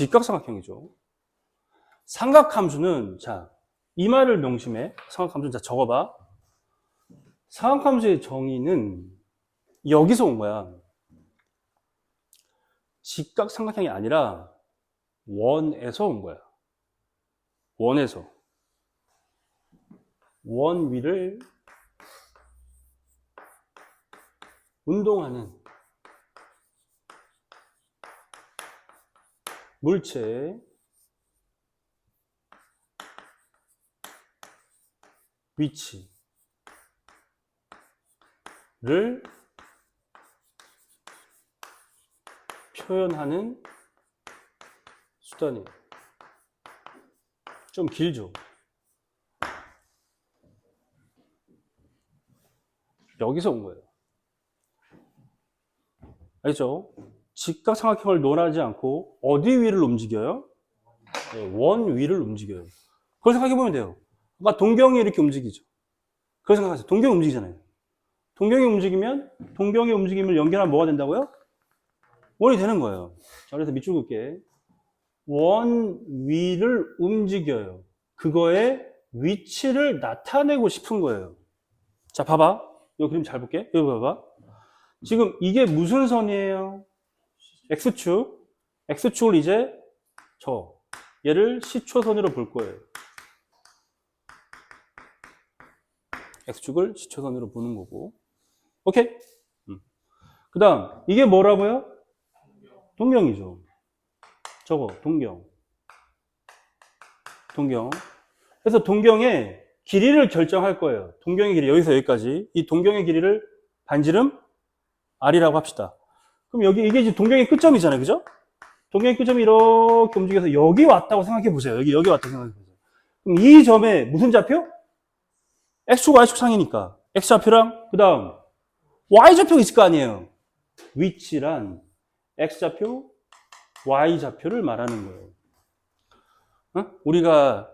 직각삼각형이죠. 삼각함수는 자, 이 말을 명심해. 삼각함수 자 적어봐. 삼각함수의 정의는 여기서 온 거야. 직각삼각형이 아니라 원에서 온 거야. 원에서. 원 위를 운동하는 물체 위치를 표현하는 수단이에요. 좀 길죠? 여기서 온 거예요. 알죠? 직각삼각형을 논하지 않고 어디 위를 움직여요? 네, 원 위를 움직여요. 그걸 생각해 보면 돼요. 아까 동경이 이렇게 움직이죠. 그걸 생각하세요. 동경이 움직이잖아요. 동경이 움직이면 동경의 움직임을 연결하면 뭐가 된다고요? 원이 되는 거예요. 자, 그래서 밑줄 긋게 원 위를 움직여요. 그거의 위치를 나타내고 싶은 거예요. 자, 봐봐. 이 그림 잘 볼게. 여기 봐봐. 지금 이게 무슨 선이에요? X축. X축을 이제 저 얘를 시초선으로 볼 거예요. X축을 시초선으로 보는 거고. 오케이? 그 다음, 이게 뭐라고요? 동경이죠. 저거, 동경. 동경. 그래서 동경의 길이를 결정할 거예요. 동경의 길이, 여기서 여기까지. 이 동경의 길이를 반지름 R이라고 합시다. 그럼 여기, 이게 지금 동경의 끝점이잖아요. 그죠? 동경의 끝점이 이렇게 움직여서 여기 왔다고 생각해 보세요. 여기, 여기 왔다고 생각해 보세요. 그럼 이 점에 무슨 좌표? X축, Y축 상이니까. X좌표랑, 그 다음, Y좌표가 있을 거 아니에요. 위치란 X좌표, Y좌표를 말하는 거예요. 어? 우리가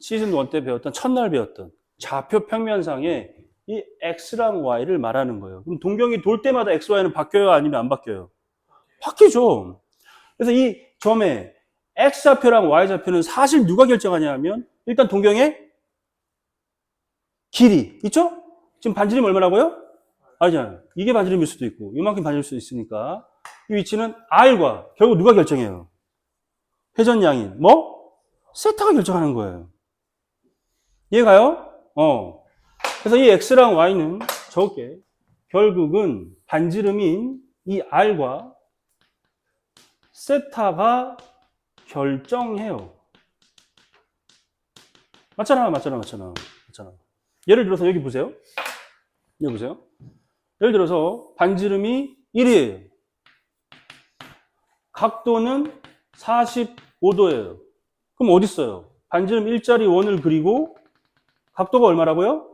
시즌 1 때 배웠던, 첫날 배웠던 좌표 평면상에 이 X랑 Y를 말하는 거예요. 그럼 동경이 돌 때마다 X, Y는 바뀌어요? 아니면 안 바뀌어요? 바뀌죠. 그래서 이 점에 X좌표랑 Y좌표는 사실 누가 결정하냐 하면 일단 동경의 길이 있죠? 지금 반지름이 얼마라고요? 알잖아요. 이게 반지름일 수도 있고 이만큼 반지름일 수도 있으니까 이 위치는 R과 결국 누가 결정해요? 회전양인 뭐? 세타가 결정하는 거예요. 이해가요? 어. 그래서 이 X랑 Y는 적게 결국은 반지름인 이 R과 세타가 결정해요. 맞잖아, 맞잖아, 맞잖아, 맞잖아. 예를 들어서 여기 보세요. 여기 보세요. 예를 들어서 반지름이 1이에요. 각도는 45도예요. 그럼 어디 있어요? 반지름 일자리 원을 그리고 각도가 얼마라고요?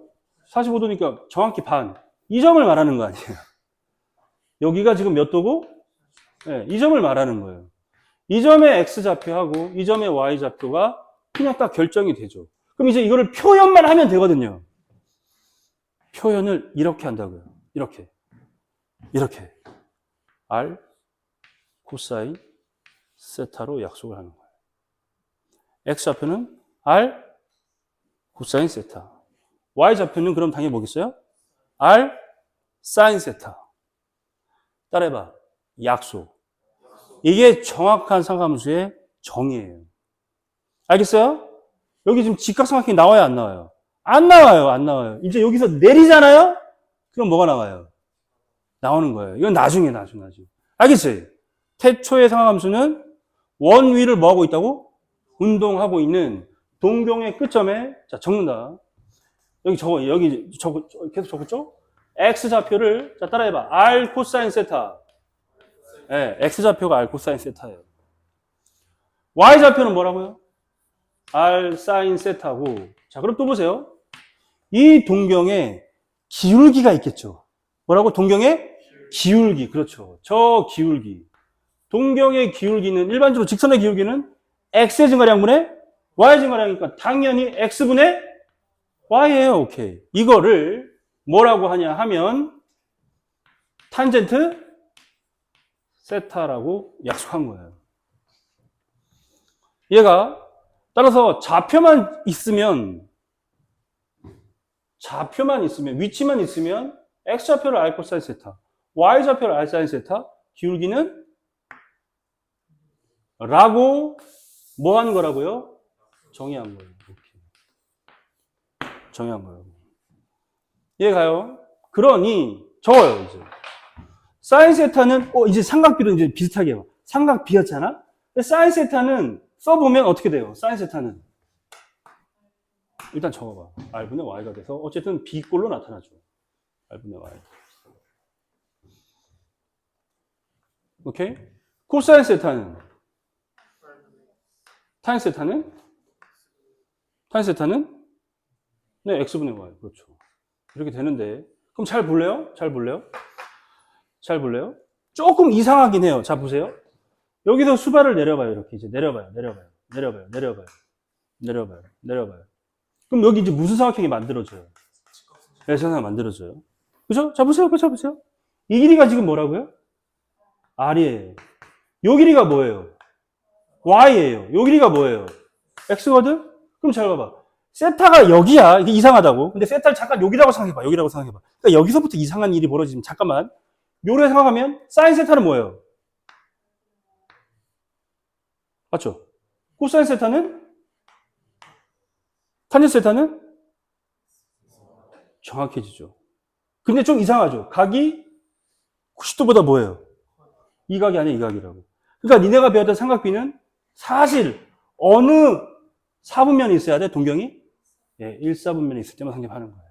45도니까 정확히 반. 이 점을 말하는 거 아니에요. 여기가 지금 몇 도고? 네, 이 점을 말하는 거예요. 이 점의 X좌표하고 이 점의 Y좌표가 그냥 딱 결정이 되죠. 그럼 이제 이거를 표현만 하면 되거든요. 표현을 이렇게 한다고요. 이렇게. 이렇게. R 코사인 세타로 약속을 하는 거예요. X좌표는 R 코사인 세타. Y좌표는 그럼 당연히 뭐겠어요? R 사인 세타. 따라해봐. 약속. 이게 정확한 상함수의 정의예요. 알겠어요? 여기 지금 직각삼각형이 나와요, 안 나와요? 안 나와요, 안 나와요. 이제 여기서 내리잖아요? 그럼 뭐가 나와요? 나오는 거예요. 이건 나중에, 나중에, 나중에. 알겠어요? 태초의 상함수는 원 위를 뭐하고 있다고? 운동하고 있는 동경의 끝점에, 자, 적는다. 여기 적어, 여기 적어, 계속 적었죠? X좌표를, 자, 따라해봐. R 코사인 세타. 네, X좌표가 R 코사인 세타예요. Y좌표는 뭐라고요? R 사인 세타고. 자, 그럼 또 보세요. 이 동경에 기울기가 있겠죠. 뭐라고? 동경의 기울기. 그렇죠. 저 기울기. 동경의 기울기는 일반적으로 직선의 기울기는 x의 증가량분의 y의 증가량이니까 당연히 x분의 y예요. 오케이. 이거를 뭐라고 하냐 하면 탄젠트 세타라고 약속한 거예요. 얘가 따라서 좌표만 있으면 좌표만 있으면 위치만 있으면 x 좌표를 r 코사인 세타, y 좌표를 r 사인 세타, 기울기는 라고 뭐 하는 거라고요? 정의한 거예요. 정의한 거예요. 이해가요? 그러니 적어요 이제. 사인 세타는 어 이제 삼각비도 이제 비슷하게 해요. 삼각 비였잖아. 근데 사인 세타는 써보면 어떻게 돼요? 사인 세타는 일단 적어봐. r분의 y가 돼서 어쨌든 b꼴로 나타나죠. r분의 y. 오케이? 코사인 세타는 타인 세타는 타인 세타는 네 x분의 y 그렇죠. 이렇게 되는데 그럼 잘 볼래요? 잘 볼래요? 잘 볼래요? 조금 이상하긴 해요. 자 보세요. 여기서 수발을 내려봐요. 이렇게 이제 내려봐요. 내려봐요. 내려봐요. 내려봐요. 내려봐요. 내려봐요. 그럼 여기 이제 무슨 삼각형이 만들어져요? 네, 삼각형 만들어져요. 그죠? 자 보세요. 자 보세요. 이 길이가 지금 뭐라고요? R이에요. 요 길이가 뭐예요? Y예요. 요 길이가 뭐예요? X거든? 그럼 잘 봐봐. 세타가 여기야. 이게 이상하다고. 근데 세타를 잠깐 여기라고 생각해봐. 여기라고 생각해봐. 그러니까 여기서부터 이상한 일이 벌어지면 잠깐만. 요래 생각하면 사인 세타는 뭐예요? 맞죠? 코사인 세타는? 탄젠 세타는? 정확해지죠. 근데 좀 이상하죠. 각이 90도보다 뭐예요? 이 각이 아니야, 이 각이라고. 그러니까 니네가 배웠던 삼각비는 사실 어느 사분면이 있어야 돼, 동경이? 예, 1, 4분면이 있을 때만 성립하는 거예요.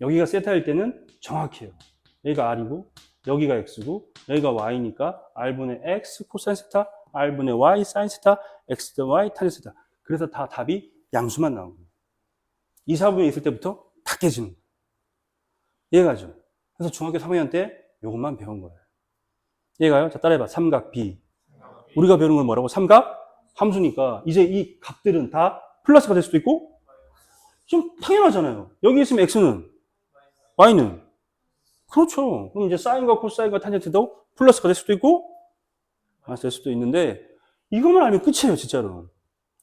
여기가 세타일 때는 정확해요. 여기가 R이고, 여기가 X고, 여기가 Y니까 R분의 X 코사인 세타, R분의 Y 사인 세타, X 대 Y 탄젠 세타. 그래서 다 답이 양수만 나온 거예요. 이 사분면이 있을 때부터 다 깨지는 거예요. 이해가죠? 그래서 중학교 3학년 때 이것만 배운 거예요. 이해가요? 자, 따라해봐. 삼각 B. 우리가 배우는 건 뭐라고? 삼각 함수니까 이제 이 값들은 다 플러스가 될 수도 있고 좀 당연하잖아요. 여기 있으면 x는 y는 그렇죠. 그럼 이제 사인과 코사인과 탄젠트도 플러스가 될 수도 있고 마이너스 될 수도 있는데 이것만 알면 끝이에요, 진짜로.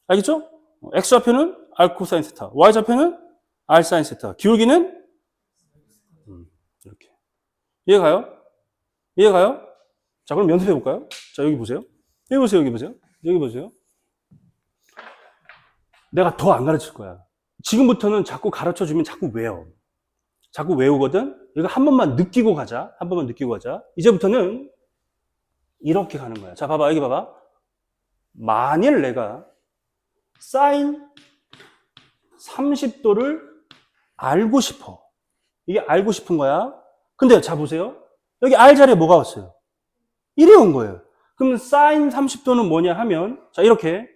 알겠죠? x 좌표는 r 코사인 세타, y 좌표는 r 사인 세타, 기울기는 음, 이렇게. 이해 가요? 이해 가요? 자, 그럼 연습해 볼까요? 자, 여기 보세요. 여기 보세요, 여기 보세요. 여기 보세요. 내가 더 안 가르칠 거야. 지금부터는 자꾸 가르쳐 주면 자꾸 외워. 자꾸 외우거든? 이거 한 번만 느끼고 가자. 한 번만 느끼고 가자. 이제부터는 이렇게 가는 거야. 자, 봐봐. 여기 봐봐. 만일 내가 사인 30도를 알고 싶어. 이게 알고 싶은 거야. 근데 자, 보세요. 여기 R 자리에 뭐가 왔어요? 1이 온 거예요. 그럼 사인 30도는 뭐냐 하면 자 이렇게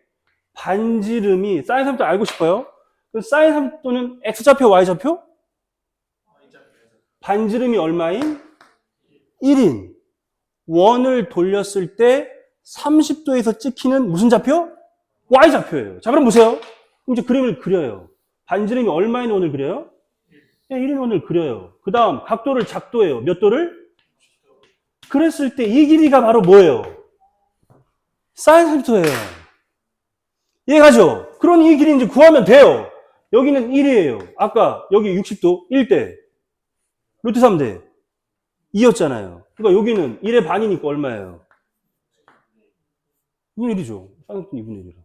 반지름이 사인 30도 알고 싶어요. 그럼 사인 30도는 x좌표 y좌표? 반지름이 얼마인? 1인 원을 돌렸을 때 30도에서 찍히는 무슨 좌표? y좌표예요. 자 그럼 보세요. 그럼 이제 그림을 그려요. 반지름이 얼마인 원을 그려요? 네, 1인 원을 그려요. 그 다음 각도를 작도해요. 몇 도를? 그랬을 때 이 길이가 바로 뭐예요? 사인 30도예요. 이해가죠? 그런 이 길이 이제 구하면 돼요. 여기는 1이에요. 아까 여기 60도 1대. 루트 3대. 2였잖아요. 그러니까 여기는 1의 반이니까 얼마예요? 2분의 1이죠. 사인 2분의 1이라.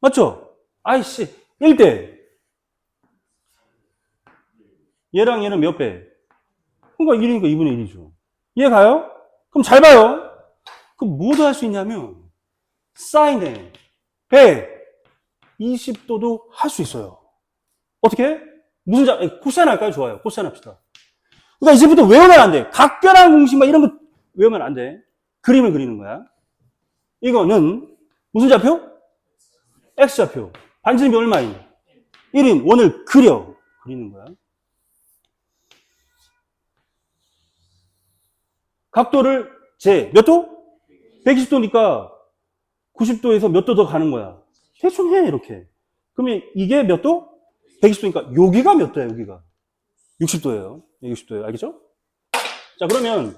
맞죠? 아이씨, 1대. 얘랑 얘는 몇 배? 그러니까 1이니까 2분의 1이죠. 이해 가요? 그럼 잘 봐요. 그럼 뭐도 할 수 있냐면, 사인에 120도도 할 수 있어요. 어떻게? 무슨 자, 코사인 할까요? 좋아요. 코사인 합시다. 그러니까 이제부터 외우면 안 돼. 각별한 공식 막 이런 거 외우면 안 돼. 그림을 그리는 거야. 이거는 무슨 좌표? X좌표. 반지름이 얼마인? 1인 원을 그려. 그리는 거야. 각도를 제몇 도? 120도니까 90도에서 몇 도 더 가는 거야. 대충 해 이렇게. 그러면 이게 몇 도? 120도니까 여기가 몇 도야 여기가? 60도예요. 60도예요. 알겠죠? 자 그러면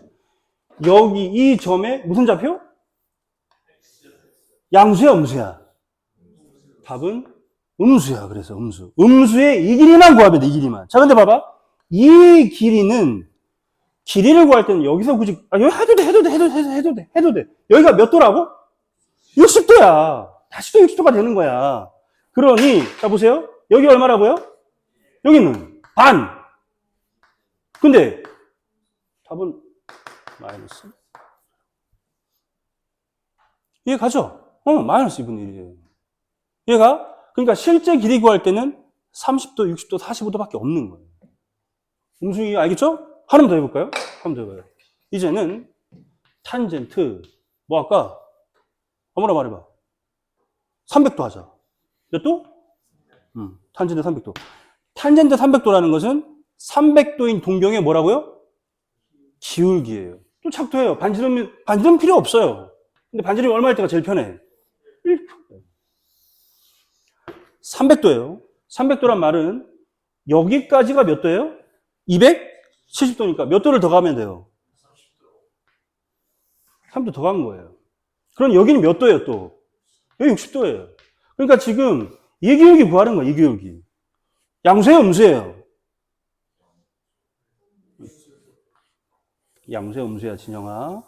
여기 이 점에 무슨 좌표? 양수야, 음수야? 답은 음수야. 그래서 음수. 음수의 이 길이만 구하면 돼, 이 길이만. 자, 근데 봐봐. 이 길이는, 길이를 구할 때는 여기서 굳이, 아, 여기 해도 돼, 해도 돼, 해도 돼, 해도 돼, 해도 돼. 여기가 몇 도라고? 60도야. 다시 또 60도가 되는 거야. 그러니, 자, 보세요. 여기 얼마라고요? 여기는 반. 근데, 답은 마이너스. 이해 가죠? 어, 마이너스 2분의 1이에요. 얘가, 그러니까 실제 길이 구할 때는 30도, 60도, 45도밖에 없는 거예요. 음수이 알겠죠? 하나 더 해볼까요? 하나 더 해봐요. 이제는 탄젠트, 뭐 할까? 아무나 말해봐. 300도 하자. 몇 도? 음, 탄젠트 300도. 탄젠트 300도라는 것은 300도인 동경의 뭐라고요? 기울기예요. 또 착도해요. 반지름, 반지름 필요 없어요. 근데 반지름이 얼마일 때가 제일 편해? 1%. 300도예요. 300도란 말은 여기까지가 몇 도예요? 270도니까 몇 도를 더 가면 돼요? 3도 더 간 거예요. 그럼 여기는 몇 도예요, 또? 여기 60도예요. 그러니까 지금 이 기울기 구하는 거야, 이 기울기. 양수예요, 음수예요? 양수야, 음수야, 진영아.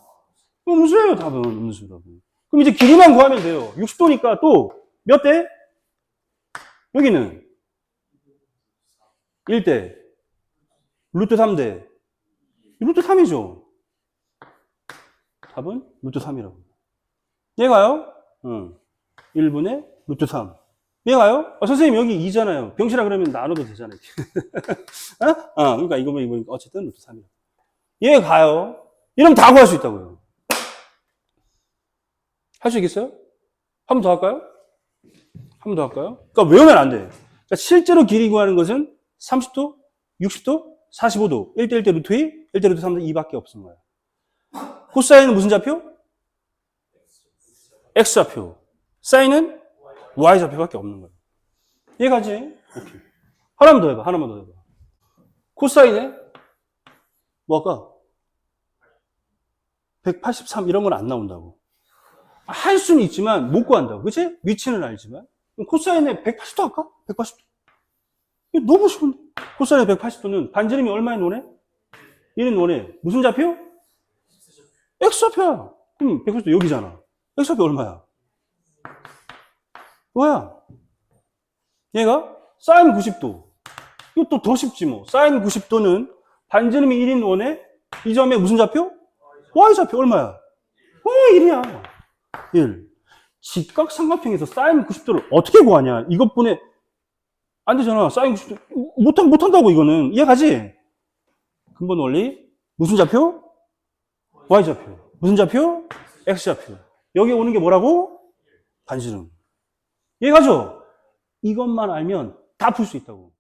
음수예요, 답은. 음수라고. 그럼 이제 길이만 구하면 돼요. 60도니까 또 몇 대? 여기는 1대. 루트 3대. 루트 3이죠. 답은 루트 3이라고. 얘가요? 응. 1분의 루트 3. 얘가요? 어, 선생님 여기 2잖아요. 병실아 그러면 나눠도 되잖아요. 어? 어, 그러니까 이거면 이거 어쨌든 루트 3이라. 얘 가요. 이러면 다 구할 수 있다고요. 할 수 있겠어요? 한 번 더 할까요? 한 번 더 할까요? 그러니까 외우면 안 돼. 그러니까 실제로 길이 구하는 것은 30도, 60도, 45도, 1대 1대 루트 2, 1대 루트 3, 2밖에 없는 거예요. 코사인은 무슨 좌표? X좌표. 사인은 Y좌표밖에 없는 거예요. 이해가지? 오케이. 하나만 더 해봐. 하나만 더 해봐. 코사인에 뭐 할까? 183 이런 건 안 나온다고. 할 수는 있지만 못 구한다고. 그치? 위치는 알지만. 코사인에 180도 할까? 180도. 이거 너무 쉬운데. 코사인에 180도는 반지름이 얼마의 노네? 얘는 노네. 무슨 좌표? X좌표야. 그럼 180도 여기잖아. X좌표 얼마야? 뭐야? 얘가 사인 90도. 이것도 더 쉽지 뭐. 사인 90도는 반지름이 1인 원에 이 점에 무슨 좌표? Y좌표 얼마야? 어, 1이야. 1. 직각삼각형에서 사인 90도를 어떻게 구하냐? 이것뿐에 안 되잖아. 사인 90도 못한 못한다고 이거는 이해가지? 근본 원리 무슨 좌표? Y좌표. 무슨 좌표? X좌표. 여기 오는 게 뭐라고? 반지름. 이해가죠? 이것만 알면 다 풀 수 있다고.